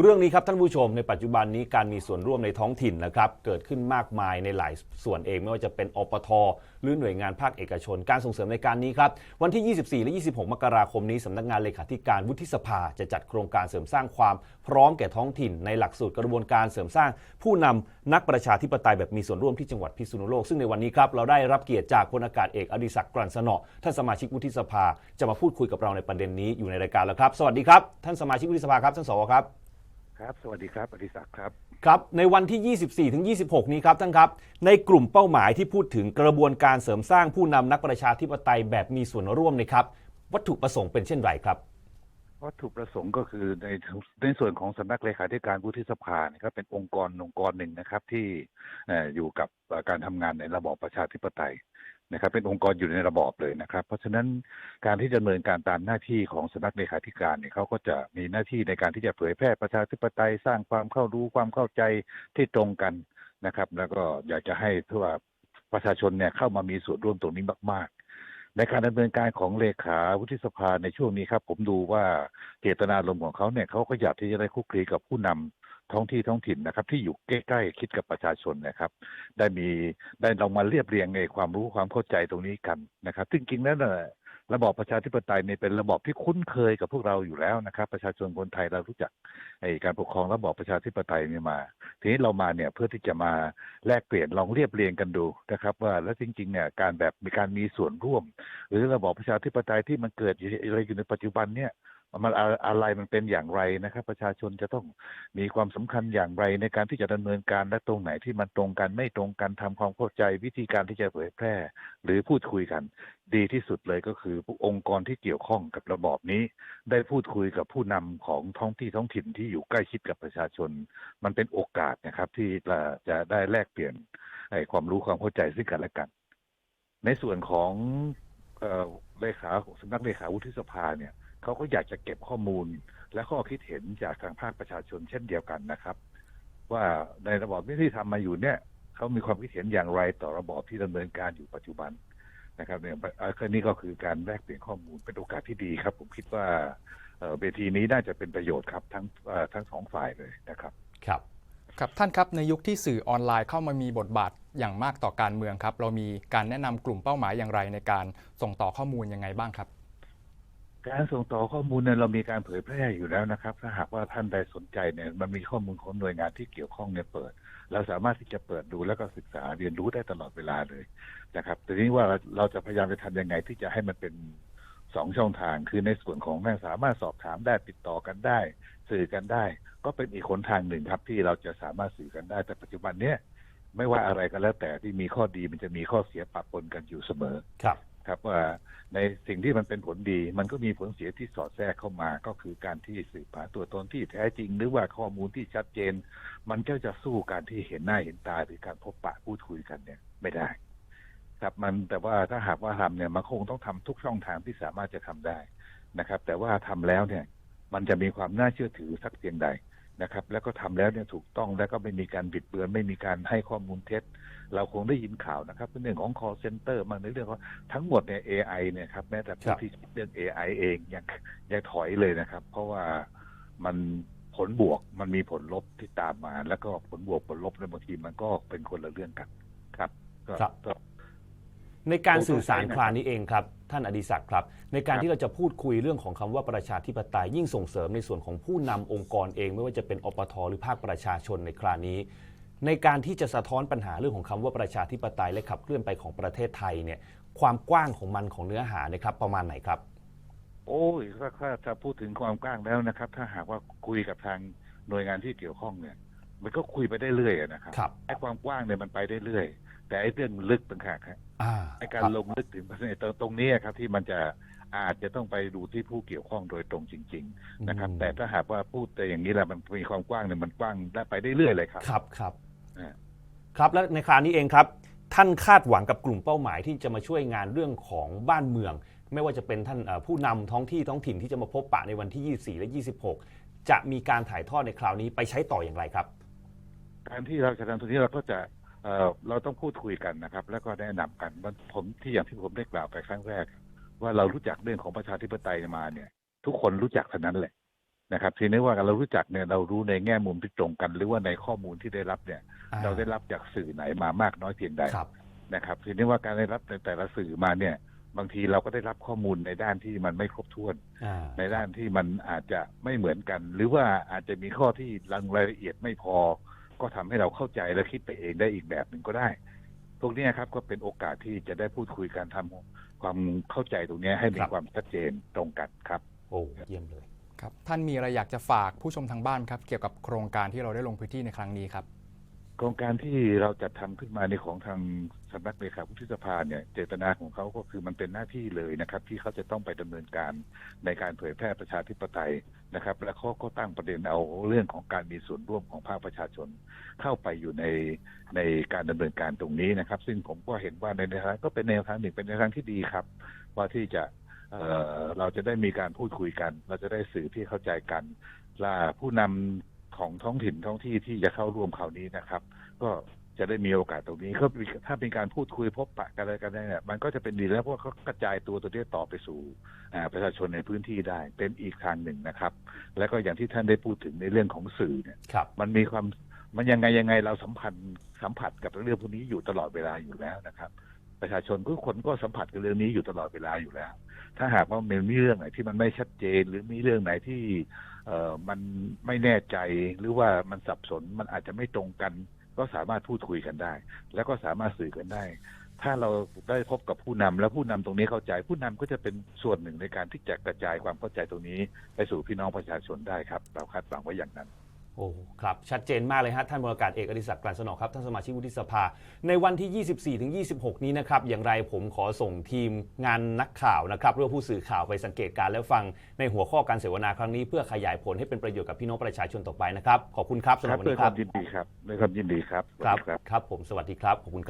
เรื่องนี้ครับท่านผู้ชมในปัจจุบันนี้การมีส่วนร่วมในท้องถิ่นนะครับเกิดขึ้นมากมายในหลายส่วนเองไม่ว่าจะเป็นอปท หรือหน่วยงานภาคเอกชน การส่งเสริมในการนี้ครับวันที่ 24 และ 26 มกราคมนี้สำนักงานเลขาธิการวุฒิสภา จะจัดโครงการเสริมสร้างความพร้อมแก่ท้องถิ่น ในหลักสูตรกระบวนการเสริมสร้าง ผู้นำนักประชาธิปไตยแบบมีส่วนร่วมที่จังหวัดพิษณุโลกซึ่งในวันนี้ครับเราได้รับเกียรติจากพลอากาศเอกอดิศักดิ์กลั่นสนอท่านสมาชิกวุฒิสภาจะมาพูดคุยกับเราในประเด็นนี้อยู่ในรายการแล้วครับ สวัสดีครับท่านสมาชิกวุฒิสภาครับท่านสวครับ ครับ สวัสดีครับอดิศักดิ์ครับ ครับ ในวันที่ 24 ถึง 26 นี้ครับท่านครับ ในกลุ่มเป้าหมายที่พูดถึงกระบวนการเสริมสร้างผู้นำนักประชาธิปไตยแบบมีส่วนร่วมนะครับ วัตถุประสงค์เป็นเช่นไรครับ วัตถุประสงค์ก็คือในในส่วนของสำนักเลขาธิการวุฒิสภาเนี่ยก็เป็นองค์กรองค์กรหนึ่งนะครับที่เอ่ออยู่กับเอ่อการทำงานในระบอบประชาธิปไตย นะครับเป็นองค์กรอยู่ในระบอบเลยนะครับ เพราะฉะนั้นการที่จะดำเนินการตามหน้าที่ของสำนักเลขาธิการเนี่ยเขาก็จะมีหน้าที่ในการที่จะเผยแพร่ประชาธิปไตยสร้างความเข้ารู้ความเข้าใจที่ตรงกันนะครับ แล้วก็อยากจะให้ทั่วประชาชนเนี่ยเข้ามามีส่วนร่วมตรงนี้มาก ๆ ในการดำเนินการของเลขาวุฒิสภาในช่วงนี้ครับ ผมดูว่าเจตนารมณ์ของเขาเนี่ยเขาก็อยากที่จะได้คุกคีกับผู้นำ ท้องที่ท้องถิ่นนะครับ ที่อยู่ใกล้ๆคิดกับประชาชนนะครับ ได้มีได้ลองมาเรียบเรียงในความรู้ความเข้าใจตรงนี้กันนะครับซึ่งจริงๆแล้วเนี่ยระบอบประชาธิปไตยเนี่ยเป็นระบอบที่คุ้นเคยกับพวกเราอยู่แล้วนะครับ ประชาชนคนไทยเรารู้จักไอ้การปกครองระบอบประชาธิปไตยนี่มา ทีนี้เรามาเนี่ยเพื่อที่จะมาแลกเปลี่ยนลองเรียบเรียงกันดูนะครับ ว่าแล้วจริงๆเนี่ยการแบบมีการมีส่วนร่วม หรือระบอบประชาธิปไตยที่มันเกิดอะไรอยู่ในปัจจุบันเนี่ย มันอะไรมันเป็นอย่างไรนะครับ ประชาชนจะต้องมีความสำคัญอย่างไรในการที่จะดำเนินการและตรงไหนที่มันตรงกันไม่ตรงกันทำความเข้าใจวิธีการที่จะเผยแพร่ หรือพูดคุยกัน ดีที่สุดเลยก็คือองค์กรที่เกี่ยวข้องกับระบอบนี้ ได้พูดคุยกับผู้นำของท้องที่ท้องถิ่นที่อยู่ใกล้ชิดกับประชาชน มันเป็นโอกาสนะครับ ที่จะจะได้แลกเปลี่ยนไอ้ความรู้ความเข้าใจซึ่งกันและกัน ในส่วนของเอเลขาของสำนักเลขาวุฒิสภาเนี่ย เขาก็อยากจะเก็บข้อมูล และข้อคิดเห็นจากทางภาคประชาชนเช่นเดียวกันนะครับ ว่าในระบอบที่ทำมาอยู่เนี่ยเขามีความคิดเห็นอย่างไรต่อระบอบที่ดำเนินการอยู่ปัจจุบันนะครับเนี่ยเอ่อนี่ก็คือการแลกเปลี่ยนข้อมูลเป็นโอกาสที่ดีครับ ผมคิดว่าเอ่อเวทีนี้น่าจะเป็นประโยชน์ครับทั้งเอ่อทั้งสองฝ่ายเลยนะครับครับครับท่านครับในยุคที่สื่อออนไลน์เข้ามามีบทบาทอย่างมากต่อการเมืองครับ เรามีการแนะนำกลุ่มเป้าหมายอย่างไรในการส่งต่อข้อมูลยังไงบ้างครับ การส่งต่อข้อมูลเนี่ยเรามีการเผยแพร่อยู่แล้วนะครับ ถ้าหากว่าท่านใดสนใจเนี่ยมันมีข้อมูลของหน่วยงานที่เกี่ยวข้องเนี่ยเปิด เราสามารถที่จะเปิดดูแล้วก็ศึกษาเรียนรู้ได้ตลอดเวลาเลยนะครับแต่นี้ว่าเราจะพยายามจะทำยังไงที่จะให้มันเป็นสองช่องทางคือในส่วนของแม่สามารถสอบถามได้ติดต่อกันได้ สื่อกันได้ ก็เป็นอีกหนทางหนึ่งครับ ที่เราจะสามารถสื่อกันได้แต่ปัจจุบันเนี้ยไม่ว่าอะไรก็แล้วแต่ที่มีข้อดีมันจะมีข้อเสียปะปนกันอยู่เสมอครับ ครับว่าในสิ่งที่มันเป็นผลดี มันก็มีผลเสียที่สอดแทรกเข้ามา ก็คือการที่สืบหาตัวตนที่แท้จริง หรือว่าข้อมูลที่ชัดเจน มันก็จะสู้การที่เห็นหน้าเห็นตาหรือการพบปะพูดคุยกันเนี่ยไม่ได้ ครับมันแต่ว่าถ้าหากว่าทำเนี่ยมันคงต้องทำทุกช่องทางที่สามารถจะทำได้นะครับ แต่ว่าทำแล้วเนี่ย มันจะมีความน่าเชื่อถือสักเพียงใด นะครับ แล้วก็ทำแล้วเนี่ยถูกต้องแล้วก็ไม่มีการบิดเบือน ไม่มีการให้ข้อมูลเท็จ เราคงได้ยินข่าวนะครับในเรื่องของ call center มางในเรื่องของทั้งหมดเนี่ย AI เนี่ยครับแม้แต่ครัผู้บที่คิดเรื่อง AI เองยังยังถอยเลยนะครับ เพราะว่ามันผลบวกมันมีผลลบที่ตามมา แล้วก็ผลบวกผลลบในยบางทีมันก็เป็นคนละเรื่องกันครับก็ครับก็ ในการสื่อสารคราวนี้เองครับท่านอดิศักดิ์ครับ ในการที่เราจะพูดคุยเรื่องของคำว่าประชาธิปไตยยิ่งส่งเสริมในส่วนของผู้นำองค์กรเอง ไม่ว่าจะเป็นอปทหรือภาคประชาชนในคราวนี้ ในการที่จะสะท้อนปัญหาเรื่องของคำว่าประชาธิปไตยและขับเคลื่อนไปของประเทศไทยเนี่ยความกว้างของมันของเนื้อหาเนี่ยครับประมาณไหนครับ โอ้ยถ้าถ้าถ้าพูดถึงความกว้างแล้วนะครับ ถ้าหากว่าคุยกับทางหน่วยงานที่เกี่ยวข้องเนี่ย มันก็คุยไปได้เรื่อยอะนะครับครับไอ้ความกว้างเนี่ยมันไปได้เรื่อยแต่ไอ้เรื่องลึกต่างหากครับ อ่าไอ้การครับลงลึกถึงตรงตรงนี้ครับที่มันจะอาจจะต้องไปดูที่ผู้เกี่ยวข้องโดยตรงจริง ๆ นะครับ แต่ถ้าหากว่าพูดแต่อย่างนี้แหละมันมีความกว้างเนี่ยมันกว้างได้ไปได้เรื่อยเลยครับ ครับครับอ่าครับและในคราวนี้เองครับ ท่านคาดหวังกับกลุ่มเป้าหมายที่จะมาช่วยงานเรื่องของบ้านเมือง ไม่ว่าจะเป็นท่านเอ่อผู้นำท้องที่ท้องถิ่นที่จะมาพบปะในวันที่ 24 และ 26 จะมีการถ่ายทอดในคราวนี้ไปใช้ต่ออย่างไรครับ การที่เราจะทำตรงนี้เราก็จะ เอ่อเราต้องพูดคุยกันนะครับ แล้วก็แนะนำกันมันผมที่อย่างที่ผมได้กล่าวไปครั้งแรก ว่าเรารู้จักเรื่องของประชาธิปไตยมาเนี่ย ทุกคนรู้จักเท่านั้นแหละนะครับทีนี้ว่าเรารู้จักเนี่ยเรารู้ในแง่มุมที่ตรงกัน หรือว่าในข้อมูลที่ได้รับเนี่ยอ่เราได้รับจากสื่อไหนมามากน้อยเพียงใดครับนะครับ ทีนี้ว่าการได้รับในแต่ละสื่อมาเนี่ย บางทีเราก็ได้รับข้อมูลในด้านที่มันไม่ครบถ้วนอ่าในด้านที่มันอาจจะไม่เหมือนกัน หรือว่าอาจจะมีข้อที่รางรายละเอียดไม่พอ ก็ทำให้เราเข้าใจและคิดไปเองได้อีกแบบหนึ่งก็ได้พวกเนี้ยครับก็เป็นโอกาสที่จะได้พูดคุยการทำความเข้าใจตรงเนี้ยให้มีครับความชัดเจนตรงกันครับ โอ้เยี่ยมเลยครับ ท่านมีอะไรอยากจะฝากผู้ชมทางบ้านครับ เกี่ยวกับโครงการที่เราได้ลงพื้นที่ในครั้งนี้ครับ โครงการที่เราจัดทำขึ้นมาในของทางสำนักเลขาวุฒิสภาเนี่ยเจตนาของเขาก็คือมันเป็นหน้าที่เลยนะครับ ที่เขาจะต้องไปดำเนินการในการเผยแพร่ประชาธิปไตยนะครับ และเขาก็ตั้งประเด็นเอาเรื่องของการมีส่วนร่วมของภาคประชาชน เข้าไปอยู่ในในการดำเนินการตรงนี้นะครับ ซึ่งผมก็เห็นว่าในแนทางก็เป็นแนวทางหนึ่งเป็นแนวทางที่ดีครับ ว่าที่จะเเราจะได้มีการพูดคุยกัน เราจะได้สื่อที่เข้าใจกันและผู้นำ ของท้องถิ่นท้องที่ที่จะเข้าร่วมคราวนี้นะครับ ก็จะได้มีโอกาสตรงนี้ก็มีถ้าเป็นการพูดคุยพบปะกันอะไรกันเนี่ยมันก็จะเป็นดีแล้วเพราะว่าเขากระจายตัวตัวนี้ต่อไปสู่อ่าประชาชนในพื้นที่ได้เป็นอีกทางหนึ่งนะครับ แล้วก็อย่างที่ท่านได้พูดถึงในเรื่องของสื่อเนี่ยครับมันมีความมันยังไงยังไงเราสัมพันธ์สัมผัสกับเรื่องพวกนี้อยู่ตลอดเวลาอยู่แล้วนะครับ ประชาชนทุกคนก็สัมผัสกับเรื่องนี้อยู่ตลอดเวลาอยู่แล้ว ถ้าหากว่ามันมีเรื่องไหนที่มันไม่ชัดเจน หรือมีเรื่องไหนที่เออมันไม่แน่ใจหรือว่ามันสับสนมันอาจจะไม่ตรงกัน ก็สามารถพูดคุยกันได้ แล้วก็สามารถสื่อกันได้ ถ้าเราได้พบกับผู้นำแล้วผู้นำตรงนี้เข้าใจ ผู้นำก็จะเป็นส่วนหนึ่งในการที่จะกระจายความเข้าใจตรงนี้ ไปสู่พี่น้องประชาชนได้ครับ เราคาดหวังไว้อย่างนั้น โอ้ครับ ชัดเจนมากเลยฮะ ท่านบรากาศเอกอดิศักดิ์กลั่นสนอครับ ท่านสมาชิกวุฒิสภา ในวันที่ 24 ถึง 26 นี้นะครับ อย่างไรผมขอส่งทีมงานนักข่าวนะครับหรือว่าผู้สื่อข่าวไปสังเกตการณ์และฟังในหัวข้อการเสวนาครั้งนี้ เพื่อขยายผลให้เป็นประโยชน์กับพี่น้องประชาชนต่อไปนะครับ ขอบคุณครับสำหครัรับบวันด้วยนี้คครัวาบมยินดีครับด้วยความยินดีครับสวัสครับดีครับ ครับผม สวัสดีครับ ขอบคุณครับ